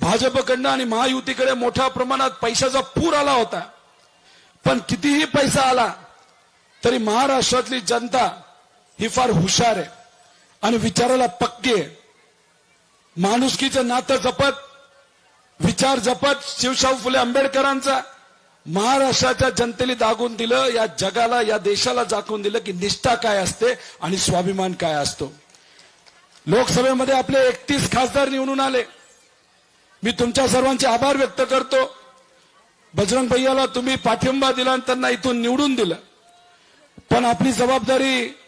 भाजपकडनं आणि महायुतीकडे मोठ्या प्रमाणात पैशाचा पूर आला होता. पण कितीही पैसा आला तरी महाराष्ट्रातली जनता ही फार हुशार आहे आणि विचाराला पक्की आहे. माणुसकीचं नातं जपत विचार जपत शिवशाहू फुले आंबेडकरांचा महाराष्ट्राच्या जनतेने दागून दिलं या जगाला या देशाला दाखवून दिलं की निष्ठा काय असते आणि स्वाभिमान काय असतो. लोकसभेमध्ये आपले एकतीस खासदार निवडून आले. मी तुमच्या सर्वांचे आभार व्यक्त करतो. बजरंग भैयाला तुम्ही पाठिंबा दिला आणि त्यांना इथून निवडून दिलं. पण आपली जबाबदारी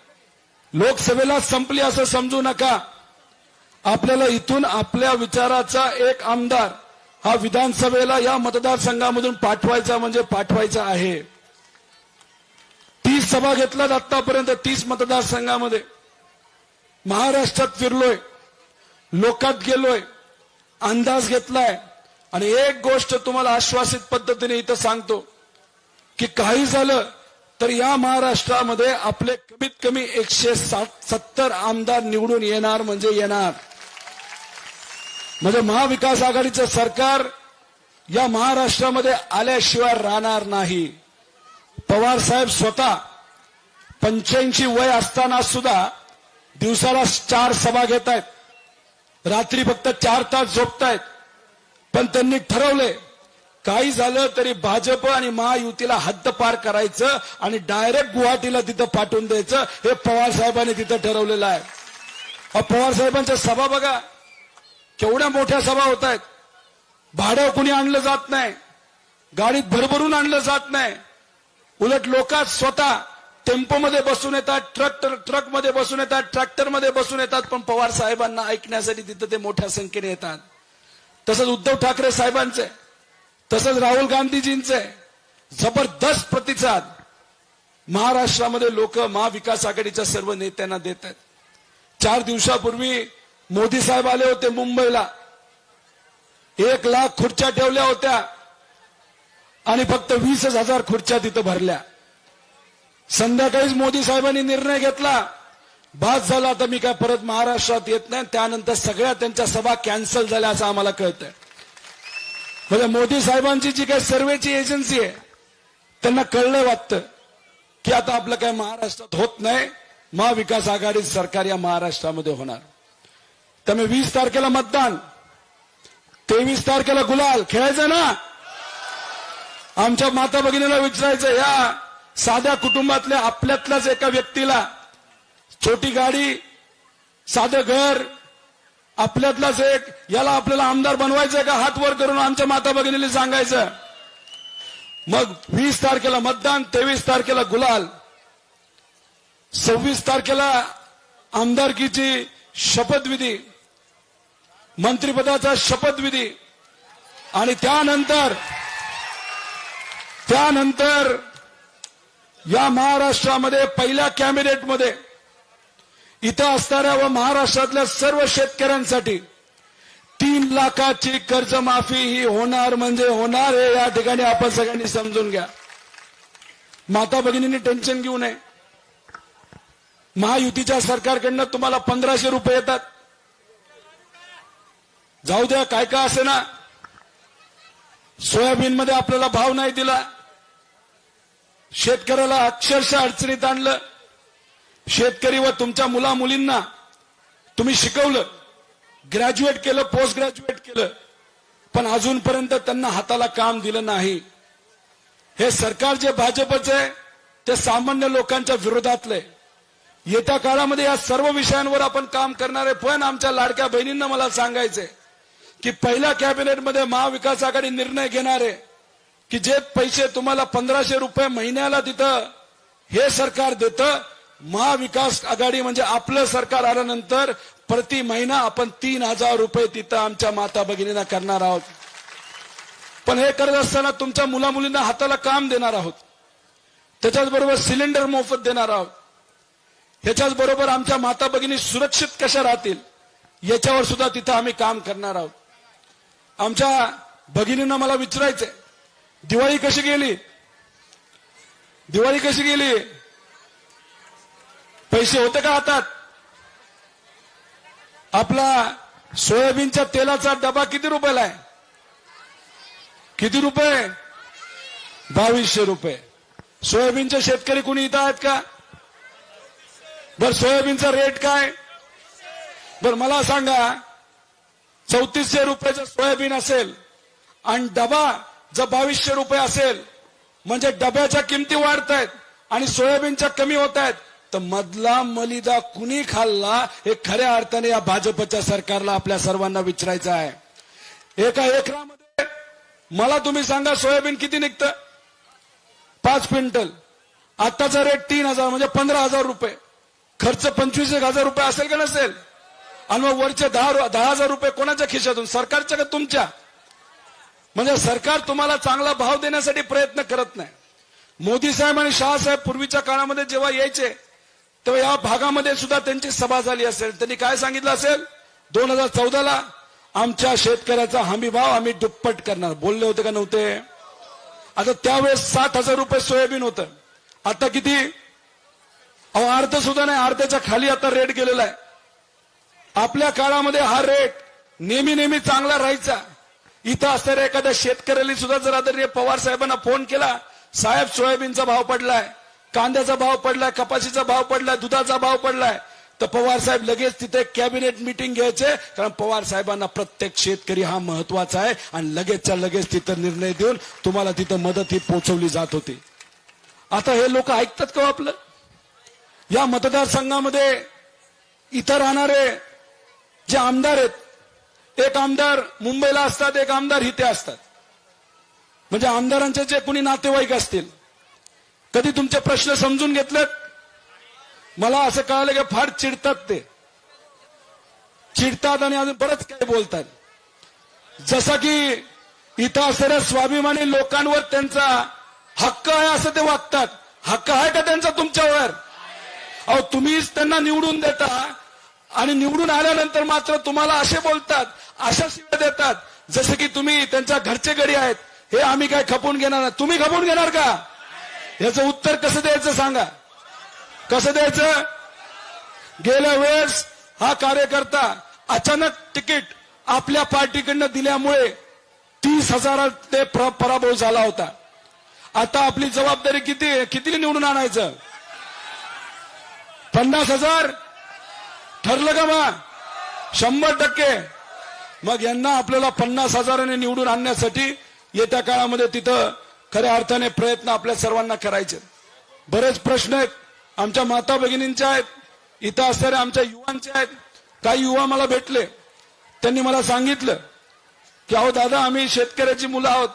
लोकसभेला संपली असं समजू नका. आपल्याला इथून आपल्या विचाराचा एक आमदार हा विधानसभेला या मतदारसंघामधून पाठवायचा म्हणजे पाठवायचा आहे. तीस सभा घेतल्यात आतापर्यंत तीस मतदारसंघामध्ये. महाराष्ट्रात फिरलोय. लोकात गेलोय. अंदाज घेतलाय. आणि एक गोष्ट तुम्हाला आश्वासित पद्धतीने इथं सांगतो की काही झालं तर या महाराष्ट्रामध्ये आपले कमीत कमी एकशे सात सत्तर आमदार निवडून येणार म्हणजे येणार. म्हणजे महाविकास आघाडीचं सरकार या महाराष्ट्रामध्ये आल्याशिवाय राहणार नाही. पवार साहेब स्वतः पंच्याऐंशी वय असताना सुद्धा दिवसाला चार सभा घेत आहेत रात्री फक्त चार तास झोपतायत. पण त्यांनी ठरवले काही झालं तरी भाजप आणि महायुतीला हद्दपार करायचं आणि डायरेक्ट गुवाहाटीला तिथं पाठवून द्यायचं हे पवार साहेबांनी तिथं ठरवलेलं आहे. पवार साहेबांच्या सभा बघा. केवढ्या मोठ्या सभा होत आहेत भाडं कुणी आणलं जात नाही. गाडीत भरभरून आणलं जात नाही. उलट लोक स्वतः टेम्पोमध्ये बसून येतात ट्रक ट्रकमध्ये बसून येतात ट्रॅक्टरमध्ये बसून येतात पण पवार साहेबांना ऐकण्यासाठी तिथं ते मोठ्या संख्येने येतात. तसंच उद्धव ठाकरे साहेबांचे तसंच राहुल गांधीजींचे जबरदस्त प्रतिसाद महाराष्ट्रामध्ये लोक महाविकास आघाडीच्या सर्व नेत्यांना देत आहेत. चार दिवसापूर्वी मोदी साहेब आले होते मुंबईला. एक लाख खुर्च्या ठेवल्या होत्या आणि फक्त वीसच हजार खुर्च्या तिथं भरल्या. संध्याकाळीच मोदी साहेबांनी निर्णय घेतला. बाद झाला तर मी काय परत महाराष्ट्रात येत नाही. त्यानंतर सगळ्या त्यांच्या सभा कॅन्सल झाल्या असं आम्हाला कळतंय. म्हणजे मोदी साहेबांची जी काही सर्वेची एजन्सी आहे त्यांना कळलं वाटतं की आता आपलं काय महाराष्ट्रात होत नाही. महाविकास आघाडी सरकार या महाराष्ट्रामध्ये होणार. त्यामुळे वीस तारखेला मतदान तेवीस तारखेला गुलाल खेळायचं ना? आमच्या माता भगिनीला विचारायचं या साध्या कुटुंबातल्या आपल्यातल्याच एका व्यक्तीला छोटी गाडी साधं घर आपल्यातलाच एक याला आपल्याला आमदार बनवायचंय का? हात वर करून आमच्या माता भगिनीला सांगायचं. मग वीस तारखेला मतदान तेवीस तारखेला गुलाल सव्वीस तारखेला आमदारकीची शपथविधी मंत्रिपदाचा शपथविधी आणि त्यानंतर त्यानंतर या महाराष्ट्रामध्ये पहिल्या कॅबिनेटमध्ये इथं असणाऱ्या व महाराष्ट्रातल्या सर्व शेतकऱ्यांसाठी तीन लाखाची कर्जमाफी ही होणार म्हणजे होणार हे या ठिकाणी आपण सगळ्यांनी समजून घ्या. माता भगिनींनी टेन्शन घेऊ नये. महायुतीच्या सरकारकडनं तुम्हाला पंधराशे रुपये येतात. जाऊ द्या काय काय असे ना सोयाबीनमध्ये आपल्याला भाव नाही दिला. शेतकऱ्याला अक्षरशः अडचणीत आणलं. शेतकरी व तुमच्या मुला मुलींना तुम्ही शिकवलं. ग्रॅज्युएट केलं पोस्ट ग्रॅज्युएट केलं. पण अजूनपर्यंत त्यांना हाताला काम दिलं नाही. हे सरकार जे भाजपचं आहे ते सामान्य लोकांच्या विरोधातलं आहे. येत्या काळामध्ये या सर्व विषयांवर आपण काम करणार आहे. पण आमच्या लाडक्या बहिणींना मला सांगायचंय की पहिल्या कॅबिनेटमध्ये महाविकास आघाडी निर्णय घेणार आहे. की जे पैसे तुम्हाला पंधराशे रुपये महिन्याला तिथं हे सरकार देतं महाविकास आघाडी म्हणजे आपलं सरकार आल्यानंतर प्रति महिना आपण तीन हजार रुपये तिथं आमच्या माता भगिनींना करणार आहोत. पण हे करत असताना तुमच्या मुला मुलींना हाताला काम देणार आहोत. त्याच्याच बरोबर सिलेंडर मोफत देणार आहोत. ह्याच्याच बरोबर आमच्या माता भगिनी सुरक्षित कशा राहतील याच्यावर सुद्धा तिथं आम्ही काम करणार आहोत. आमच्या भगिनींना मला विचारायचंय दिवाळी कशी गेली? दिवाळी कशी गेली? पैसे होते का हातात? आपला सोयाबीनच्या तेलाचा डबा किती रुपयाला आहे? किती रुपये? बावीसशे रुपये. सोयाबीनचे शेतकरी कुणी इथं आहेत का? बर सोयाबीनचा रेट काय? बर मला सांगा चौतीसशे रुपयाचं सोयाबीन असेल आणि डबा जर बावीसशे रुपये असेल म्हणजे डब्याच्या किमती वाढत आहेत आणि सोयाबीनच्या कमी होत आहेत तर मधला मलिदा कुणी खाल्ला हे खऱ्या अर्थाने या भाजपच्या सरकारला आपल्या सर्वांना विचारायचं आहे. एका एकरामध्ये मला तुम्ही सांगा सोयाबीन किती निघतं? पाच क्विंटल. आताचा रेट तीन हजार म्हणजे पंधरा हजार रुपये. खर्च पंचवीस एक हजार रुपये असेल का नसेल? आणि मग वरचे दहा दहा हजार रुपये कोणाच्या खिशातून? सरकारच्या का तुमच्या? म्हणजे सरकार तुम्हाला चांगला भाव देण्यासाठी प्रयत्न करत नाही. मोदी साहेब आणि शहासाहेब पूर्वीच्या काळामध्ये जेव्हा यायचे तेव्हा या भागामध्ये सुद्धा त्यांची सभा झाली असेल. त्यांनी काय सांगितलं असेल? दोन हजार चौदाला आमच्या शेतकऱ्याचा हमी भाव आम्ही दुप्पट करणार. बोलले होते का नव्हते? आता त्यावेळेस सात हजार रुपये सोयाबीन होतं. आता किती? अहो अर्ध सुद्धा नाही अर्ध्याच्या खाली आता रेट गेलेला आहे. आपल्या काळामध्ये हा रेट नेहमी नेहमी चांगला राहायचा. इथं असणाऱ्या एखाद्या शेतकऱ्याला सुद्धा जर आदरणीय पवार साहेबांना फोन केला साहेब सोयाबीनचा भाव पडलाय कांद्याचा भाव पडलाय कपाशीचा भाव पडलाय दुधाचा भाव पडलाय तर पवार साहेब लगेच तिथे कॅबिनेट मिटिंग घ्यायचे कारण पवार साहेबांना प्रत्येक शेतकरी हा महत्त्वाचा आहे आणि लगेचच्या लगेच तिथं निर्णय देऊन तुम्हाला तिथं मदत ही पोहोचवली जात होती. आता हे लोक ऐकतात का हो आपलं? या मतदारसंघामध्ये इथं राहणारे जे आमदार आहेत एक आमदार मुंबईला असतात एक आमदार इथे असतात. म्हणजे आमदारांचे जे कोणी नातेवाईक असतील कधी तुमचे प्रश्न समजून घेतलेत? मला असं कळालं की फार चिडतात ते. चिडतात आणि अजून बरंच काही बोलतात. जसं की इथं असणाऱ्या स्वाभिमानी लोकांवर त्यांचा हक्क आहे असं ते वागतात. हक्क आहे का त्यांचा तुमच्यावर? अहो तुम्हीच त्यांना निवडून देता. आणि निवडून आल्यानंतर मात्र तुम्हाला असे बोलतात अशा शिव्या देतात जसं की तुम्ही त्यांच्या घरचे गडी आहेत. हे आम्ही काय खपून घेणार नाही. तुम्ही खपून घेणार का? याचं उत्तर कसं द्यायचं सांगा. कसं द्यायचं? गेल्या वेळेस हा कार्यकर्ता अचानक तिकीट आपल्या पार्टीकडनं दिल्यामुळे तीस हजारात ते पराभव झाला होता. आता आपली जबाबदारी किती किती निवडून आणायचं? पन्नास हजार? ठरलं का मग? शंभर टक्के. मग यांना आपल्याला पन्नास हजाराने निवडून आणण्यासाठी येत्या काळामध्ये तिथं खऱ्या अर्थाने प्रयत्न आपल्या सर्वांना करायचे. बरेच प्रश्न आहेत. आमच्या माता भगिनींचे आहेत. इथं असणाऱ्या आमच्या युवांचे आहेत. काही युवा मला भेटले. त्यांनी मला सांगितलं की अहो दादा आम्ही शेतकऱ्याची मुलं आहोत.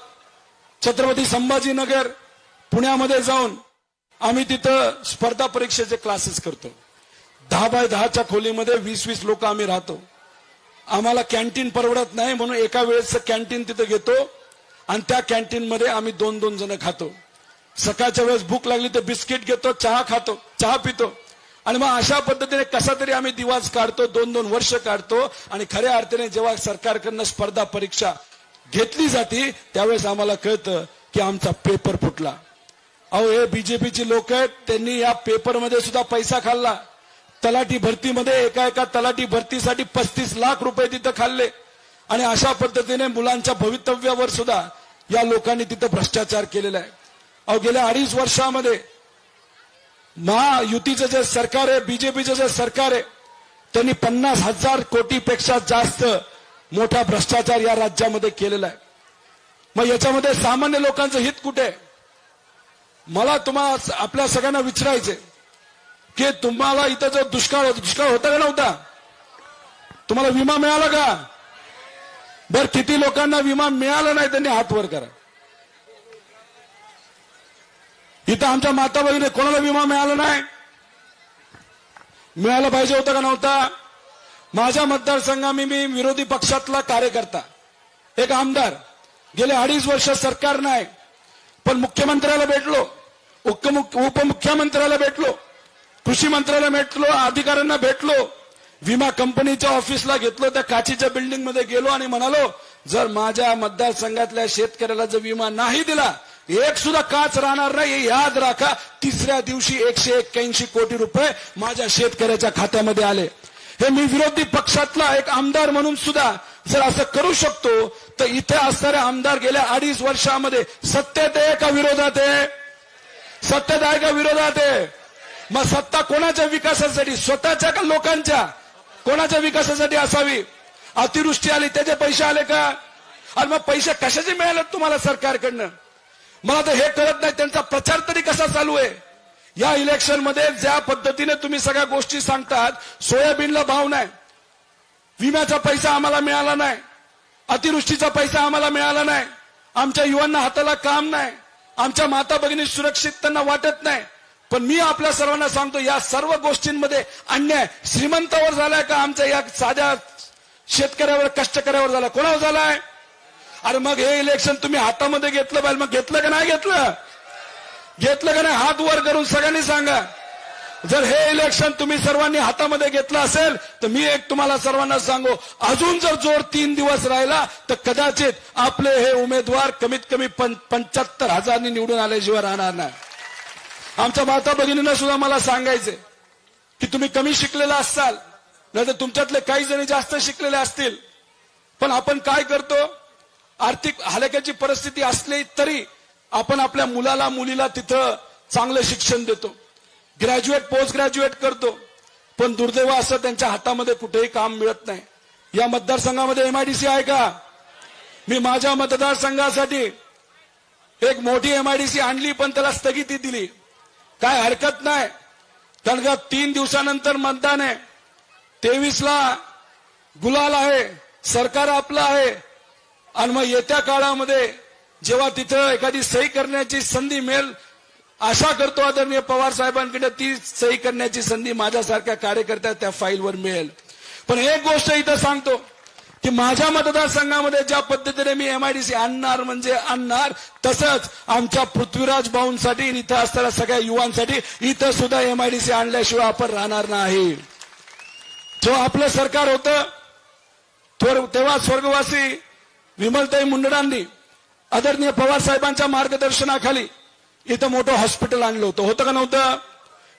छत्रपती संभाजीनगर पुण्यामध्ये जाऊन आम्ही तिथं स्पर्धा परीक्षेचे क्लासेस करतो. दहा बाय दहाच्या खोलीमध्ये वीस वीस लोक आम्ही राहतो. आम्हाला कॅन्टीन परवडत नाही म्हणून एका वेळेस कॅन्टीन तिथं घेतो आणि त्या कॅन्टीन मध्ये आम्ही दोन दोन जण खातो. सकाळच्या वेळेस भूक लागली तर बिस्किट घेतो चहा खातो चहा पितो. आणि मग अशा पद्धतीने कसा तरी आम्ही दिवस काढतो दोन दोन वर्ष काढतो आणि खऱ्या अर्थाने जेव्हा सरकारकडनं स्पर्धा परीक्षा घेतली जाते त्यावेळेस आम्हाला कळतं की आमचा पेपर फुटला. अहो हे बीजेपीची लोक आहेत त्यांनी या पेपरमध्ये सुद्धा पैसा खाल्ला. तलाठी भरतीमध्ये एका एका तलाठी भरतीसाठी पस्तीस लाख रुपये तिथं खाल्ले. आणि अशा पद्धतीने मुलांच्या भवितव्यावर सुद्धा या लोकांनी तिथं भ्रष्टाचार केलेला आहे. अहो गेल्या अडीच वर्षामध्ये महायुतीचं जे सरकार आहे बीजेपीचं जे सरकार आहे त्यांनी पन्नास हजार कोटीपेक्षा जास्त मोठा भ्रष्टाचार या राज्यामध्ये केलेला आहे. मग याच्यामध्ये सामान्य लोकांचं हित कुठे आहे? मला तुम्हाला आपल्या सगळ्यांना विचारायचे की तुम्हाला इथं जो दुष्काळ होता दुष्काळ होता का नव्हता? तुम्हाला विमा मिळाला का? बर किती लोकांना विमा मिळाला नाही त्यांनी हात वर करा. इथं आमच्या माता बहिणी कोणाला विमा मिळाला नाही? मिळाला पाहिजे होता का नव्हता? माझ्या मतदारसंघामी मी विरोधी पक्षातला कार्यकर्ता एक आमदार. गेले अडीच वर्ष सरकार नाही पण मुख्यमंत्र्याला भेटलो. उपमुख्यमंत्र्याला भेटलो. कृषी मंत्र्याला भेटलो अधिकाऱ्यांना भेटलो विमा कंपनीच्या ऑफिसला घेतलो त्या काचीच्या बिल्डिंगमध्ये गेलो आणि म्हणालो जर माझ्या मतदारसंघातल्या शेतकऱ्याला जर विमा नाही दिला एक सुद्धा काच राहणार नाही याद राखा तिसऱ्या दिवशी एकशे एक्क्याऐंशी कोटी रुपये माझ्या शेतकऱ्याच्या खात्यामध्ये आले. हे मी विरोधी पक्षातला एक आमदार म्हणून सुद्धा जर असं करू शकतो तर इथे असणारे आमदार गेल्या अडीच वर्षामध्ये सत्तेत आहे का विरोधात आहे? सत्तेत आहे का विरोधात आहे? मग सत्ता कोणाच्या विकासासाठी? स्वतःच्या का लोकांच्या? कोणाच्या विकासासाठी असावी? अतिवृष्टी आली त्याचे पैसे आले का? आणि मग पैसे कशाचे मिळाले तुम्हाला सरकारकडनं? मला तर हे कळत नाही त्यांचा प्रचार तरी कसा चालू आहे? या इलेक्शनमध्ये ज्या पद्धतीने तुम्ही सगळ्या गोष्टी सांगतात सोयाबीनला भाव नाही. विम्याचा पैसा आम्हाला मिळाला नाही. अतिवृष्टीचा पैसा आम्हाला मिळाला नाही. आमच्या युवांना हाताला काम नाही. आमच्या माता भगिनी सुरक्षित त्यांना वाटत नाही. पण मी आपल्या सर्वांना सांगतो या सर्व गोष्टींमध्ये अन्याय श्रीमंतावर झालाय का? आमच्या या साध्या शेतकऱ्यावर कष्टकऱ्यावर झाला. कोणावर झालाय? अरे मग हे इलेक्शन तुम्ही हातामध्ये घेतलं पाहिजे मग घेतलं का नाही घेतलं? घेतलं का नाही? हात वर करून सगळ्यांनी सांगा. जर हे इलेक्शन तुम्ही सर्वांनी हातामध्ये घेतलं असेल तर मी एक तुम्हाला सर्वांना सांगू. अजून जर जोर तीन दिवस राहिला तर कदाचित आपले हे उमेदवार कमीत कमी पंच्याहत्तर हजारांनी निवडून आल्याशिवाय राहणार नाही. आमच्या माता भगिनींना सुद्धा मला सांगायचंय की तुम्ही कमी शिकलेला असाल नाहीतर तुमच्यातले काही जणी जास्त शिकलेले असतील. पण आपण काय करतो? आर्थिक हलक्याची परिस्थिती असली तरी आपण आपल्या मुलाला मुलीला तिथं चांगलं शिक्षण देतो. ग्रॅज्युएट पोस्ट ग्रॅज्युएट करतो. पण दुर्दैव असं त्यांच्या हातामध्ये कुठेही काम मिळत नाही. या मतदारसंघामध्ये एमआयडीसी आहे का? मी माझ्या मतदारसंघासाठी एक मोठी एमआयडीसी आणली पण त्याला स्थगिती दिली. काय हरकत नाही. कारण का तीन दिवसानंतर मतदान आहे. तेवीसला गुलाल आहे. सरकार आपलं आहे. आणि मग येत्या काळामध्ये जेव्हा तिथं एखादी सही करण्याची संधी मिळेल आशा करतो आदरणीय पवार साहेबांकडे ती सही करण्याची संधी माझ्यासारख्या कार्यकर्त्या त्या फाईलवर मिळेल. पण एक गोष्ट इथं सांगतो. की माझ्या मतदारसंघामध्ये ज्या पद्धतीने मी एमआयडीसी आणणार म्हणजे आणणार तसंच आमच्या पृथ्वीराज भाऊंसाठी इथं असणाऱ्या सगळ्या युवांसाठी इथं सुद्धा एमआयडीसी आणल्याशिवाय आपण राहणार नाही. जेव्हा आपलं सरकार होतं तेव्हा स्वर्गवासी विमलताई मुंडडांनी आदरणीय पवार साहेबांच्या मार्गदर्शनाखाली इथं मोठं हॉस्पिटल आणलं होतं. होतं का नव्हतं?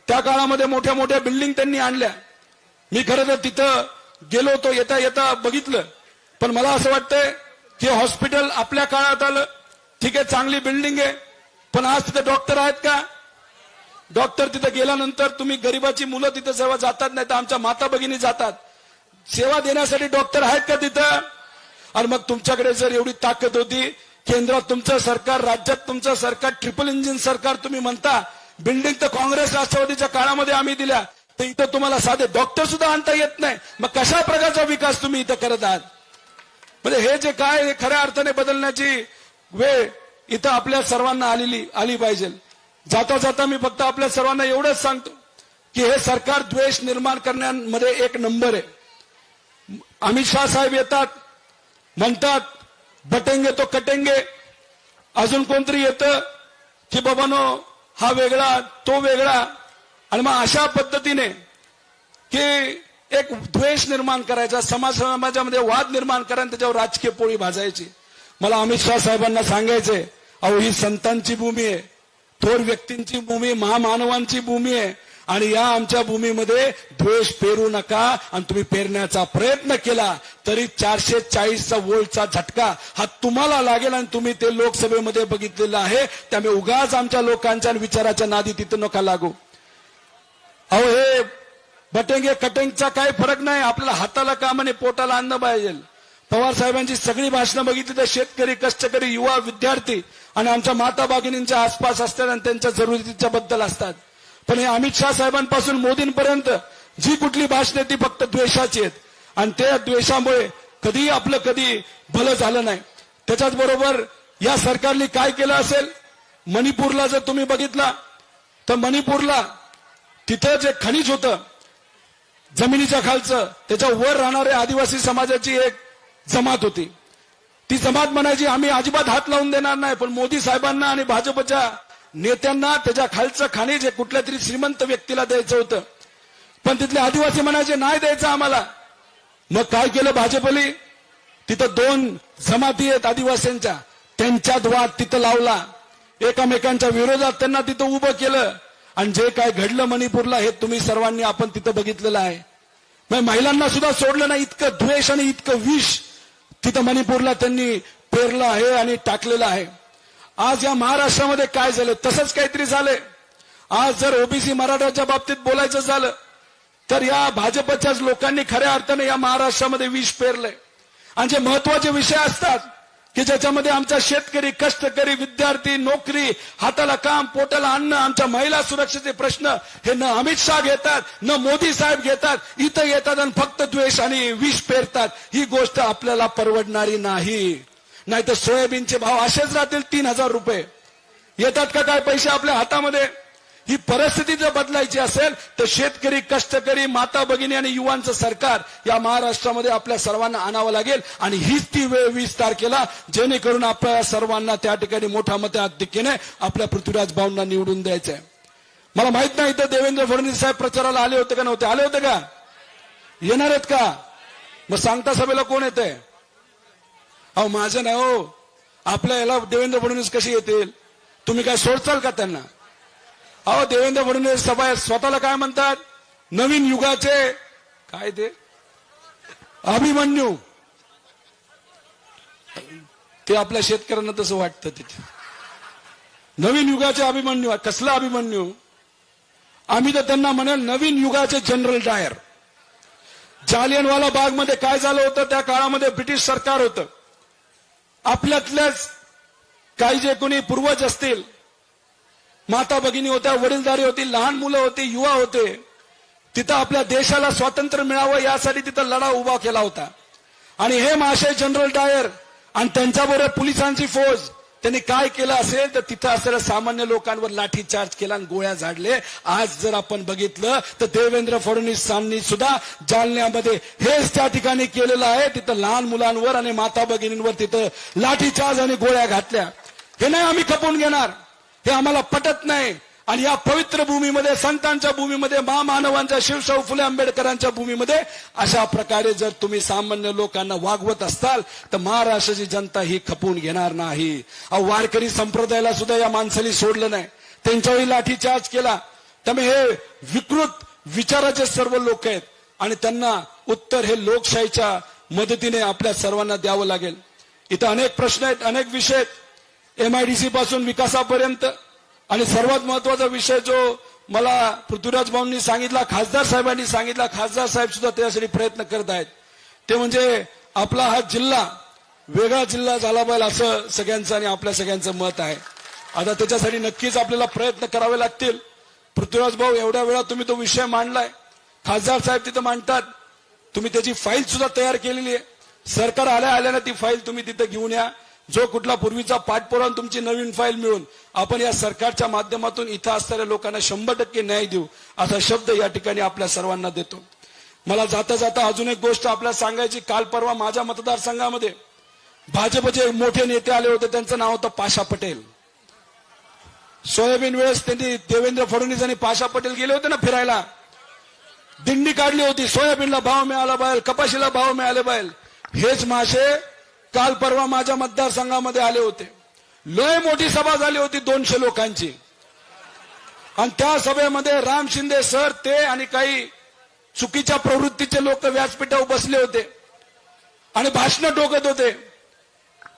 त्या काळामध्ये मोठ्या मोठ्या बिल्डिंग त्यांनी आणल्या. मी खरं तर तिथं गेलो होतो येता येता बघितलं. पण मला असं वाटतंय की हॉस्पिटल आपल्या काळात आलं. ठीक आहे चांगली बिल्डिंग आहे. पण आज तिथे डॉक्टर आहेत का? डॉक्टर तिथे गेल्यानंतर तुम्ही गरीबाची मुलं तिथे जेव्हा जातात नाही तर आमच्या माता भगिनी जातात. सेवा देण्यासाठी डॉक्टर आहेत का तिथं? आणि मग तुमच्याकडे जर एवढी ताकद होती केंद्रात तुमचं सरकार राज्यात तुमचं सरकार ट्रिपल इंजिन सरकार तुम्ही म्हणता बिल्डिंग तर काँग्रेस राष्ट्रवादीच्या काळामध्ये आम्ही दिल्या तर इथं तुम्हाला साधे डॉक्टर सुद्धा आणता येत नाही. मग कशा प्रकारचा विकास तुम्ही इथं करत आहात? म्हणजे हे जे काय हे खऱ्या अर्थाने बदलण्याची वेळ इथं आपल्या सर्वांना आलेली आली पाहिजे. जाता जाता मी फक्त आपल्या सर्वांना एवढंच सांगतो की हे सरकार द्वेष निर्माण करण्यामध्ये एक नंबर आहे. अमित शाह साहेब येतात म्हणतात बटेंगे तो कटेंगे. अजून कोणतरी येतं की बाबानो हा वेगळा तो वेगळा. आणि मग अशा पद्धतीने की एक द्वेष निर्माण करायचा समाज समाजामध्ये वाद निर्माण करा त्याच्यावर राजकीय पोळी भाजायची. मला अमित शहा साहेबांना सांगायचंय अहो ही संतांची भूमी आहे थोर व्यक्तींची भूमी महामानवांची भूमी आहे आणि या आमच्या भूमीमध्ये द्वेष पेरू नका आणि तुम्ही पेरण्याचा प्रयत्न केला तरी चारशे चाळीसचा वोल्टचा झटका हा तुम्हाला लागेल आणि तुम्ही ते लोकसभेमध्ये बघितलेलं आहे त्यामुळे उगाच आमच्या लोकांच्या विचाराच्या नादी तिथं नका लागू. अहो हे बटेंगे कटेंगचा काही फरक नाही. आपल्याला हाताला काम आणि पोटाला अन्न पाहिजे. पवार साहेबांची सगळी भाषणं बघितली तर शेतकरी कष्टकरी युवा विद्यार्थी आणि आमच्या माता भगिनींच्या आसपास असतात आणि त्यांच्या जरुरीच्या बद्दल असतात. पण हे अमित शहा साहेबांपासून मोदींपर्यंत जी कुठली भाषणे ती फक्त द्वेषाची आहेत. आणि त्या द्वेषामुळे कधी आपलं कधी भलं झालं नाही. त्याच्याच बरोबर या सरकारने काय केलं असेल? मणिपूरला जर तुम्ही बघितला तर मणिपूरला तिथं जे खनिज होतं जमिनीच्या खालचं त्याच्या वर राहणाऱ्या आदिवासी समाजाची एक जमात होती. ती जमात म्हणायची आम्ही अजिबात हात लावून देणार नाही पण मोदी साहेबांना आणि भाजपच्या नेत्यांना त्याच्या खालचं खाणे जे कुठल्या तरी श्रीमंत व्यक्तीला द्यायचं होतं. पण तिथले आदिवासी म्हणायचे नाही द्यायचं आम्हाला. मग काय केलं भाजपली तिथं दोन जमाती आहेत आदिवासींच्या. त्यांच्यात वाद तिथं लावला. एकामेकांच्या विरोधात त्यांना तिथं उभं केलं. आणि जे काय घडलं मणिपूरला हे तुम्ही सर्वांनी आपण तिथं बघितलेलं आहे. मग महिलांना सुद्धा सोडलं नाही इतकं द्वेष आणि इतकं विष तिथं मणिपूरला त्यांनी पेरलं आहे आणि टाकलेलं आहे. आज या महाराष्ट्रामध्ये काय झालं? तसंच काहीतरी झालंय. आज जर ओबीसी मराठाच्या बाबतीत बोलायचं झालं तर या भाजपच्याच लोकांनी खऱ्या अर्थाने या महाराष्ट्रामध्ये विष पेरलंय. आणि जे महत्त्वाचे विषय असतात की ज्याच्यामध्ये आमचा शेतकरी कष्टकरी विद्यार्थी नोकरी हाताला काम पोटाला अन्न आमच्या महिला सुरक्षेचे प्रश्न हे न अमित शहा घेतात न मोदी साहेब घेतात इथं येतात आणि फक्त द्वेष आणि विष पेरतात. ही गोष्ट आपल्याला परवडणारी नाही. नाहीतर सोयाबीनचे भाव असेच राहतील तीन हजार रुपये. येतात का काय पैसे आपल्या हातामध्ये? ही परिस्थिती जर बदलायची असेल तर शेतकरी कष्टकरी माता भगिनी आणि युवांचं सरकार या महाराष्ट्रामध्ये आपल्या सर्वांना आणावं लागेल. आणि हीच ती वेळ वीस तारखेला जेणेकरून आपल्या सर्वांना त्या ठिकाणी मोठ्या मताधिक्याने आपल्या पृथ्वीराज भाऊंना निवडून द्यायचं आहे मला माहीत नाही तर देवेंद्र फडणवीस साहेब प्रचाराला आले होते का नव्हते? आले होते का? येणार आहेत का? मग सांगता सभेला कोण येते अहो माझं नाही हो. आपल्या याला देवेंद्र फडणवीस कशी येतील? तुम्ही काय सोडचाल का त्यांना? अहो देवेंद्र फडणवीस सभा स्वतःला काय म्हणतात? नवीन युगाचे काय ते? अभिमन्यू. ते आपल्या शेतकऱ्यांना तसं वाटतं तिथे. नवीन युगाचे अभिमन्यू कसला अभिमन्यू? आम्ही तर त्यांना म्हणेल नवीन युगाचे जनरल डायर. जालियनवाला बागमध्ये काय झालं होतं? त्या काळामध्ये ब्रिटिश सरकार होतं. आपल्यातल्याच काही जे कोणी पूर्वज असतील माता भगिनी होत्या वडीलधारी होती लहान मुलं होती युवा होते. तिथं आपल्या देशाला स्वातंत्र्य मिळावं यासाठी तिथं लढा उभा केला होता. आणि हे महाशय जनरल डायर आणि त्यांच्याबरोबर पोलिसांची फौज त्यांनी काय केलं असेल तर तिथं असलेल्या सामान्य लोकांवर लाठीचार्ज केला आणि गोळ्या झाडले. आज जर आपण बघितलं तर देवेंद्र फडणवीसांनी सुद्धा जालन्यामध्ये हेच त्या ठिकाणी केलेलं आहे. तिथं लहान मुलांवर आणि माता भगिनींवर तिथं लाठीचार्ज आणि गोळ्या घातल्या. हे नाही आम्ही खपून घेणार. हे आम्हाला पटत नाही. आणि या पवित्र भूमीमध्ये संतांच्या भूमीमध्ये महामानवांच्या शिवशाहू फुले आंबेडकरांच्या भूमीमध्ये अशा प्रकारे जर तुम्ही सामान्य लोकांना वागवत असताल तर महाराष्ट्राची जनता ही खपून घेणार नाही. अहो वारकरी संप्रदायाला सुद्धा या माणसाने सोडलं नाही. त्यांच्यावरही लाठीचार्ज केला. त्यामुळे हे विकृत विचाराचे सर्व लोक आहेत. आणि त्यांना उत्तर हे लोकशाहीच्या मदतीने आपल्या सर्वांना द्यावं लागेल. इथं अनेक प्रश्न आहेत अनेक विषय आहेत. एमआयडीसी पासून विकासापर्यंत. आणि सर्वात महत्त्वाचा विषय जो मला पृथ्वीराज भाऊंनी सांगितला खासदार साहेबांनी सांगितला खासदार साहेब सुद्धा त्यासाठी प्रयत्न करत आहेत. ते म्हणजे आपला हा जिल्हा वेगळा जिल्हा झाला पाहिजे असं सगळ्यांचं आणि आपल्या सगळ्यांचं मत आहे. आता त्याच्यासाठी नक्कीच आपल्याला प्रयत्न करावे लागतील. पृथ्वीराज भाऊ एवढ्या वेळा तुम्ही तो विषय मांडलाय. खासदार साहेब तिथं मांडतात. तुम्ही त्याची फाईल सुद्धा तयार केलेली आहे. सरकार आल्या आल्यानं ती फाईल तुम्ही तिथं घेऊन या. जो कुठला पूर्वीचा पाठपुरावा तुमची नवीन फाईल मिळून आपण या सरकारच्या माध्यमातून इथं असणाऱ्या लोकांना शंभर टक्के न्याय देऊ असा शब्द या ठिकाणी आपल्या सर्वांना देतो. मला जाता जाता अजून एक गोष्ट आपल्याला सांगायची काल परवा माझ्या मतदारसंघामध्ये भाजपचे मोठे नेते आले होते त्यांचं नाव होतं पाशा पटेल. सोयाबीन वेळेस त्यांनी देवेंद्र फडणवीस आणि पाशा पटेल गेले होते ना फिरायला. दिंडी काढली होती सोयाबीनला भाव मिळाला बाहेर कपाशीला भाव मिळाले पाहिजे हेच मासे काल परवा माझ्या मतदारसंघामध्ये आले होते. लय मोठी सभा झाली होती दोनशे लोकांची. आणि त्या सभेमध्ये राम शिंदे सर ते आणि काही चुकीच्या प्रवृत्तीचे लोक व्यासपीठावर बसले होते. आणि भाषण टोकत होते.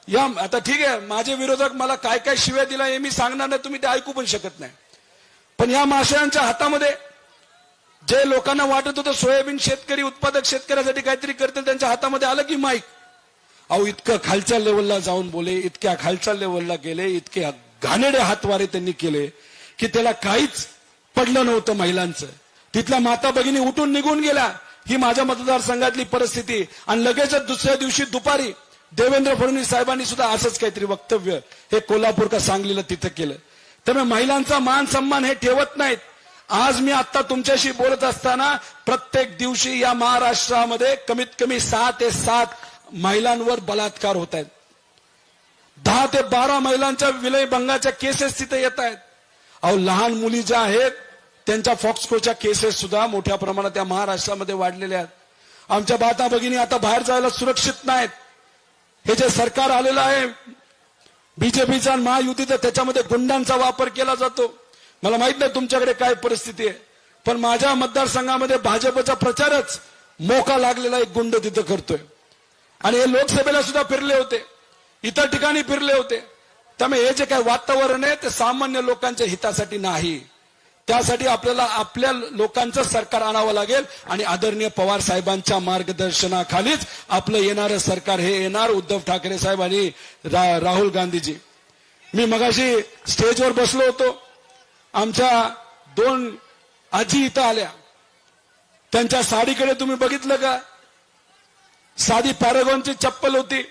या आता ठीक आहे माझे विरोधक मला काय काय शिव्या दिला हे मी सांगणार नाही तुम्ही ते ऐकू पण शकत नाही. पण या माशांच्या हातामध्ये जे लोकांना वाटत होतं सोयाबीन शेतकरी उत्पादक शेतकऱ्यासाठी काहीतरी करतील त्यांच्या हातामध्ये आलं की माईक. अहो इतकं खालच्या लेवलला जाऊन बोले इतक्या खालच्या लेवलला गेले इतके घाणेडे हातवारे त्यांनी केले की त्याला काहीच पडलं नव्हतं महिलांचं. तिथल्या माता भगिनी उठून निघून गेल्या. ही माझ्या मतदारसंघातली परिस्थिती. आणि लगेचच दुसऱ्या दिवशी दुपारी देवेंद्र फडणवीस साहेबांनी सुद्धा असंच काहीतरी वक्तव्य हे कोल्हापूर का सांगलीला तिथं केलं. त्यामुळे महिलांचा मान सन्मान हे ठेवत नाहीत. आज मी आता तुमच्याशी बोलत असताना प्रत्येक दिवशी या महाराष्ट्रामध्ये कमीत कमी सहा ते सात महिलांवर बलात्कार होत आहेत. दहा ते बारा महिलांच्या विलयभंगाच्या केसेस तिथे येत आहेत. अहो लहान मुली ज्या आहेत त्यांच्या फॉक्सकोच्या केसेस सुद्धा मोठ्या प्रमाणात त्या महाराष्ट्रामध्ये वाढलेल्या आहेत. आमच्या बाता भगिनी आता बाहेर जायला सुरक्षित नाहीत. हे जे सरकार आलेलं आहे बीजेपीचा आणि महायुतीचा त्याच्यामध्ये गुंडांचा वापर केला जातो. मला माहीत नाही तुमच्याकडे काय परिस्थिती आहे. पण माझ्या मतदारसंघामध्ये भाजपचा प्रचारच मोका लागलेला एक गुंड तिथं करतोय. आणि हे लोकसभेला सुद्धा फिरले होते. इतर ठिकाणी फिरले होते. त्यामुळे हे जे काही वातावरण आहे ते सामान्य लोकांच्या हितासाठी नाही. त्यासाठी आपल्याला आपल्या लोकांचं सरकार आणावं लागेल आणि आदरणीय पवार साहेबांच्या मार्गदर्शनाखालीच आपलं येणारं सरकार हे येणार उद्धव ठाकरे साहेब आणि रा- राहुल गांधीजी. मी मगाशी स्टेजवर बसलो होतो. आमच्या दोन आजी इथं आल्या. त्यांच्या साडीकडे तुम्ही बघितलं का? साधी पॅरागॉनची चप्पल होती.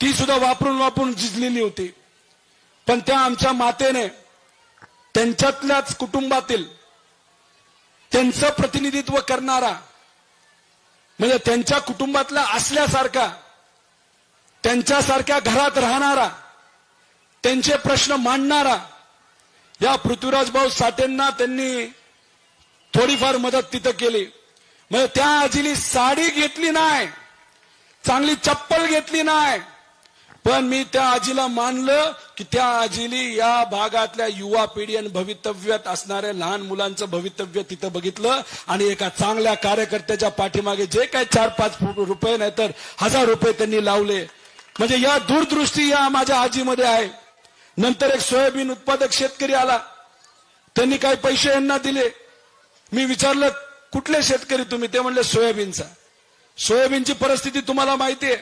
ती सुद्धा वापरून वापरून झिजलेली होती. पण त्या आमच्या मातेने त्यांच्यातल्याच कुटुंबातील त्यांचं प्रतिनिधित्व करणारा म्हणजे त्यांच्या कुटुंबातला असल्यासारखा त्यांच्यासारख्या घरात राहणारा त्यांचे प्रश्न मांडणारा या पृथ्वीराज भाऊ साठेंना त्यांनी थोडीफार मदत तिथं केली. म्हणजे त्या आजीने साडी घेतली नाही चांगली चप्पल घेतली नाही. पण मी त्या आजीला मानलं की त्या आजीली या भागातल्या युवा पिढी आणि भवितव्यात असणाऱ्या लहान मुलांचं भवितव्य तिथं बघितलं आणि एका चांगल्या कार्यकर्त्याच्या पाठीमागे जे काही चार पाच रुपये नाही तर हजार रुपये त्यांनी लावले. म्हणजे या दूरदृष्टी या माझ्या आजीमध्ये आहे. नंतर एक सोयाबीन उत्पादक शेतकरी आला. त्यांनी काही पैसे यांना दिले. मी विचारलं कुठले शेतकरी तुम्ही? ते म्हणले सोयाबीनचा. सोयाबीनची परिस्थिती तुम्हाला माहिती आहे.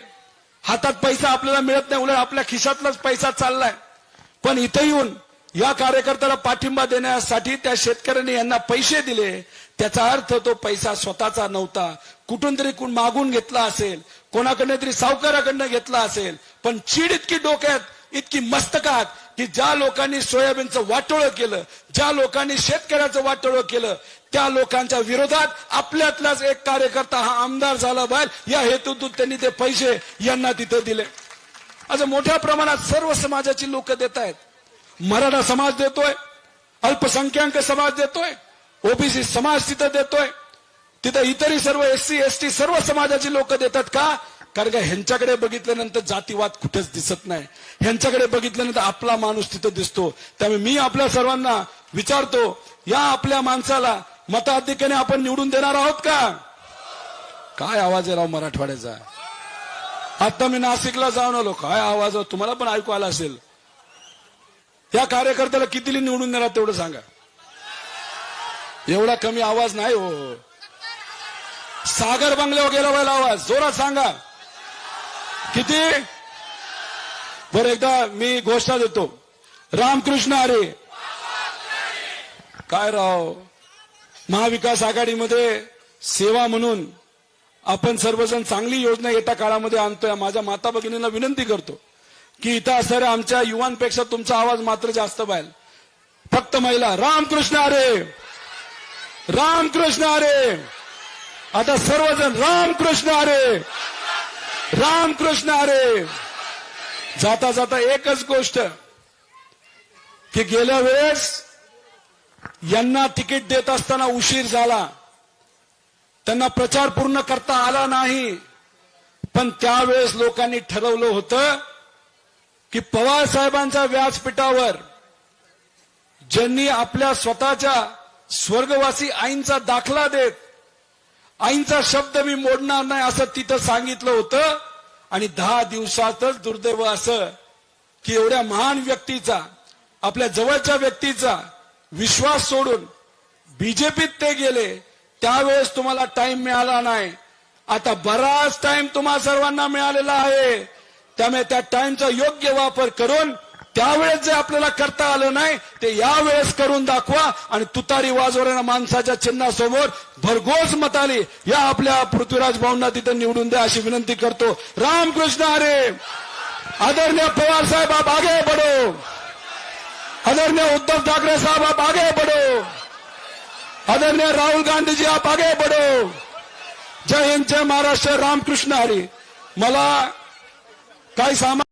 हातात पैसा आपल्याला मिळत नाही उलट आपल्या खिशातलाच पैसा चाललाय. पण इथं येऊन या कार्यकर्त्याला पाठिंबा देण्यासाठी त्या शेतकऱ्यांनी यांना पैसे दिले. त्याचा अर्थ तो पैसा स्वतःचा नव्हता. कुठून तरी कुण मागून घेतला असेल कोणाकडनं तरी सावकाराकडनं घेतला असेल पण चीड इतकी डोक्यात इतकी मस्तकात की ज्या लोकांनी सोयाबीनचं वाटोळं केलं ज्या लोकांनी शेतकऱ्याचं वाटोळं केलं त्या लोकांच्या विरोधात आपल्यातलाच एक कार्यकर्ता हा आमदार झाला बाहेर. या हेतूतून त्यांनी ते पैसे यांना तिथे दिले. असं मोठ्या प्रमाणात सर्व समाजाची लोक देत आहेत. मराठा समाज देतोय अल्पसंख्याक समाज देतोय ओबीसी समाज तिथं देतोय. तिथं इतरही सर्व एस सी एस टी सर्व समाजाची लोक देतात का? कारण का ह्यांच्याकडे बघितल्यानंतर जातीवाद कुठेच दिसत नाही. ह्यांच्याकडे बघितल्यानंतर आपला माणूस तिथं दिसतो. त्यामुळे मी आपल्या सर्वांना विचारतो या आपल्या माणसाला मताधिक्याने आपण निवडून देणार आहोत का? काय आवाज आहे राव मराठवाड्याचा? आता मी नाशिकला जाऊन आलो. काय आवाज आहे? तुम्हाला पण ऐकू आला असेल. या कार्यकर्त्याला किती निवडून देणार तेवढं सांगा. एवढा कमी आवाज नाही हो. सागर बंगल्यावर गेला व्हायला आवाज. जोरात सांगा. किती? बरं एकदा मी घोषणा देतो. रामकृष्ण अरे काय राव? महाविकास आघाडीमध्ये सेवा म्हणून आपण सर्वजण चांगली योजना येत्या काळामध्ये आणतोय. माझ्या माता भगिनींना विनंती करतो की इथं असणाऱ्या आमच्या युवांपेक्षा तुमचा आवाज मात्र जास्त पाहिजे. फक्त महिला रामकृष्ण अरे रामकृष्ण अरे आता सर्वजण रामकृष्ण अरे रामकृष्ण अरे! जाता जाता एकच गोष्ट की गेल्या वेळेस यांना तिकीट देत असताना उशीर झाला. त्यांना प्रचार पूर्ण करता आला नाही. पण त्यावेळेस लोकांनी ठरवलं होतं की पवार साहेबांच्या व्यासपीठावर ज्यांनी आपल्या स्वतःच्या स्वर्गवासी आईंचा दाखला देत आईंचा शब्द मी मोडणार नाही असं तिथं सांगितलं होतं. आणि दहा दिवसातच दुर्दैव असं की एवढ्या महान व्यक्तीचा आपल्या जवळच्या व्यक्तीचा विश्वास सोडून बीजेपीत ते गेले. त्यावेळेस तुम्हाला टाइम मिळाला नाही. आता बराच टाइम तुम्हा सर्वांना मिळालेला आहे. त्यामुळे त्या टाइमचा योग्य वापर करून त्यावेळेस जे आपल्याला करता आलं नाही ते यावेळेस करून दाखवा आणि तुतारी वाजवणाऱ्या माणसाच्या चिन्हासमोर भरघोस मताली या आपल्या पृथ्वीराज भाऊंना तिथं निवडून द्या अशी विनंती करतो. रामकृष्ण अरे आदरणीय पवार साहेब आप आगे बढ़ो! आदरणीय उद्धव ठाकरे साहब आप आगे बढ़ो! आदरणीय राहुल गांधी जी आप आगे बढ़ो! जय हिंद जय महाराष्ट्र रामकृष्ण हरी! मला काही सामान